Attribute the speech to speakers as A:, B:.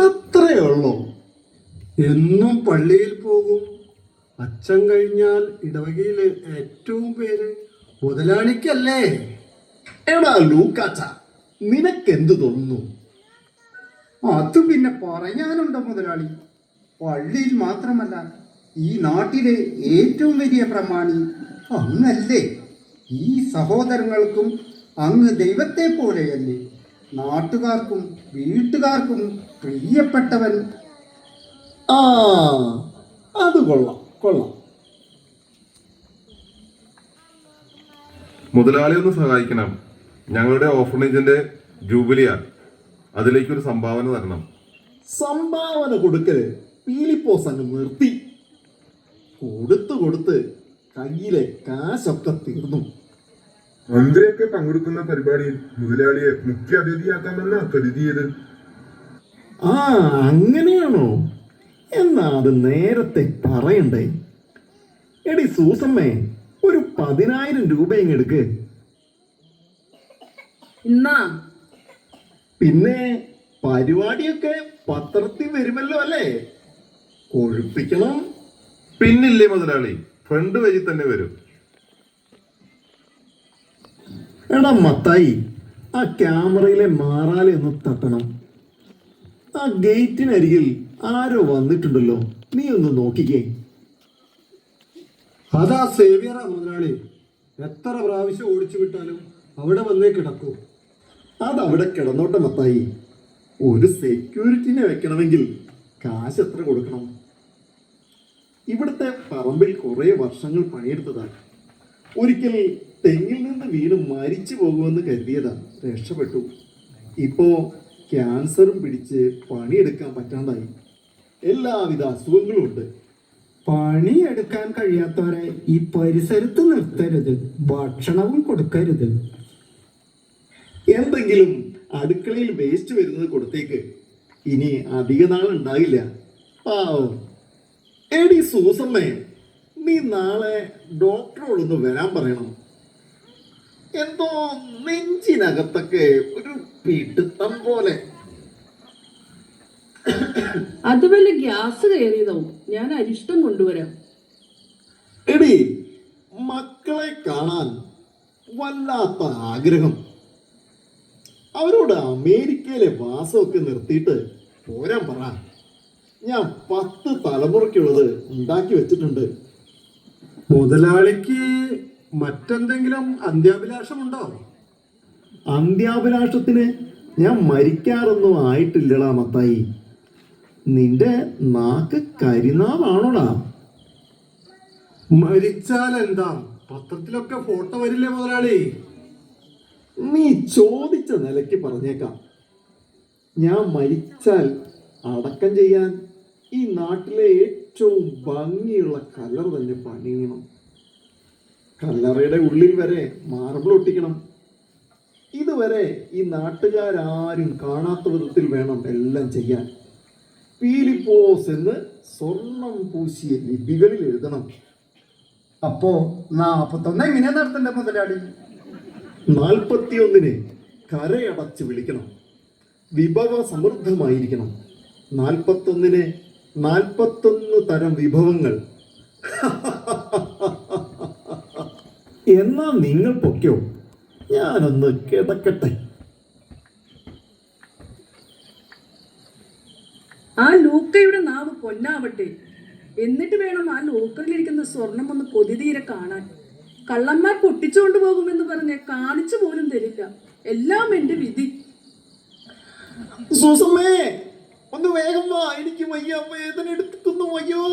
A: അത്രയേ ഉള്ളൂ എന്നും പള്ളിയിൽ പോകും. അച്ഛൻ കഴിഞ്ഞാൽ ഇടവകയിൽ ഏറ്റവും പേര് മുതലാളിക്കല്ലേ? എടാ ലൂക്കാച്ച നിനക്കെന്ത് തോന്നുന്നു?
B: അത് പിന്നെ പറയാനുണ്ടോ മുതലാളി? പള്ളിയിൽ മാത്രമല്ല ഈ നാട്ടിലെ ഏറ്റവും വലിയ പ്രമാണി അങ്ങല്ലേ? ഈ സഹോദരങ്ങൾക്കും അങ്ങ് ദൈവത്തെ പോലെയല്ലേ? നാട്ടുകാർക്കും വീട്ടുകാർക്കും പ്രിയപ്പെട്ടവൻ
A: ആ അത് കൊള്ളാം കൊള്ളാം.
C: മുതലാളി ഒന്ന് സഹായിക്കണം. ഞങ്ങളുടെ ഓഫണേജിന്റെ ജൂബിലിയാ അതിലേക്ക് ഒരു സംഭാവന തരണം.
A: സംഭാവന കൊടുക്കൽ പീലിപ്പോസ് അങ്ങ് നിർത്തി. കൊടുത്തു കൊടുത്ത് കയ്യിലെ കാശൊക്കെ തീർന്നു.
D: മന്ത്രിയൊക്കെ പങ്കെടുക്കുന്ന പരിപാടിയിൽ മുതലാളിയെ മുഖ്യ അതിഥിയാക്കാമെന്നാ കരുതിയത്.
A: ആ അങ്ങനെയാണോ? എന്നാ അത് നേരത്തെ പറയണ്ടേ. എടി സൂസമ്മേ ഒരു പതിനായിരം രൂപയും എടുക്ക്.
E: ഇന്നാ?
A: പിന്നെ പരിപാടിയൊക്കെ പത്രത്തിൽ വരുമല്ലോ അല്ലേ? കൊഴുപ്പിക്കണം.
C: പിന്നില്ലേ മുതലാളി ഫ്രണ്ട് വഴി തന്നെ വരും.
A: എടാ മത്തായി ആ ക്യാമറയിലെ മാറാലെ ഒന്ന് തട്ടണം. ആ ഗേറ്റിനരികിൽ ആരോ വന്നിട്ടുണ്ടല്ലോ നീ ഒന്ന് നോക്കിക്കേ. അതാ സേവിയറാ മുതലാളി. എത്ര പ്രാവശ്യം ഓടിച്ചു വിട്ടാലും അവിടെ വന്നേ കിടക്കൂ. അതവിടെ കിടന്നോട്ടെ മത്തായി. ഒരു സെക്യൂരിറ്റിനെ വെക്കണമെങ്കിൽ കാശ് എത്ര കൊടുക്കണം? ഇവിടുത്തെ പറമ്പിൽ കുറേ വർഷങ്ങൾ പണിയെടുത്തതാണ് ഒരിക്കൽ തെങ്ങിൽ നിന്ന് വീണ് മരിച്ചു പോകുമെന്ന് കരുതിയതാണ് രക്ഷപ്പെട്ടു. ഇപ്പോ ക്യാൻസറും പിടിച്ച് പണിയെടുക്കാൻ പറ്റാണ്ടായി എല്ലാവിധ അസുഖങ്ങളും ഉണ്ട്.
B: പണിയെടുക്കാൻ കഴിയാത്തവരെ ഈ പരിസരത്ത് നിർത്തരുത്. ഭക്ഷണവും കൊടുക്കരുത്.
A: എന്തെങ്കിലും അടുക്കളയിൽ വേസ്റ്റ് വരുന്നത് കൊടുത്തേക്ക്. ഇനി അധിക നാൾ ഉണ്ടാകില്ല. പാവം. എടി സൂസമ്മേ നീ നാളെ ഡോക്ടറോടൊന്ന് വരാൻ പറയണം. എന്തോ നെഞ്ചിനകത്തൊക്കെ ഒരു പിടുത്തം പോലെ.
E: അത് വല്ല ഗ്യാസ് കയറിയതാവും. ഞാൻ അരിഷ്ടം കൊണ്ടുവരാം.
A: എടി മക്കളെ കാണാൻ വല്ലാത്ത ആഗ്രഹം. അവരോട് അമേരിക്കയിലെ വാസമൊക്കെ നിർത്തിയിട്ട് പോരാൻ പറ. ഞാൻ പത്ത് തലമുറയ്ക്കുള്ളത് ഉണ്ടാക്കി വെച്ചിട്ടുണ്ട്. മുതലാളിക്ക് മറ്റെന്തെങ്കിലും അന്ത്യാഭിലാഷമുണ്ടോ? അന്ത്യാഭിലാഷത്തിന് ഞാൻ മരിക്കാറൊന്നും ആയിട്ടില്ലടാ മത്തായി. നിന്റെ നാക്ക് കരിനാവാണോടാ. മരിച്ചാൽ എന്താ പത്രത്തിലൊക്കെ ഫോട്ടോ വരില്ലേ മുതലാളി? നീ ചോദിച്ച നിലയ്ക്ക് പറഞ്ഞേക്കാം. ഞാൻ മരിച്ചാൽ അടക്കം ചെയ്യാൻ ഈ നാട്ടിലെ ഏറ്റവും ഭംഗിയുള്ള കലർ തന്നെ പണിയണം. കല്ലറയുടെ ഉള്ളിൽ വരെ മാർബിൾ ഒട്ടിക്കണം. ഇതുവരെ ഈ നാട്ടുകാരാരും കാണാത്ത വിധത്തിൽ വേണം എല്ലാം ചെയ്യാൻ. പീലിപ്പോസ് എന്ന് സ്വർണം പൂശിയ ലിപികളിൽ എഴുതണം.
B: അപ്പോ നാപ്പത്തൊന്ന് എങ്ങനെയാ നടത്തണ്ട മുതലാളി?
A: നാൽപ്പത്തിയൊന്നിന് കരയടച്ച് വിളിക്കണം. വിഭവ സമൃദ്ധമായിരിക്കണം. നാൽപ്പത്തൊന്നിന് നാൽപ്പത്തൊന്ന് തരം വിഭവങ്ങൾ. എന്നാ നിങ്ങൾ പൊക്കോ ഞാനൊന്ന് കിടക്കട്ടെ.
E: ആ ലൂക്കയുടെ നാവ് പൊന്നാവട്ടെ. എന്നിട്ട് വേണം ആ ലൂക്കയിലിരിക്കുന്ന സ്വർണം ഒന്ന് കൊതിതീരെ കാണാൻ. കള്ളന്മാർ പൊട്ടിച്ചുകൊണ്ട് പോകുമെന്ന് പറഞ്ഞ് കാണിച്ചു പോലും തരില്ല. എല്ലാം എന്റെ വിധി.
A: സൂസമ്മേ ഒന്ന് വേഗം വാ. എനിക്ക് വയ്യ. വേദന എടുക്കുന്നു അയ്യോ ഓടി വായോ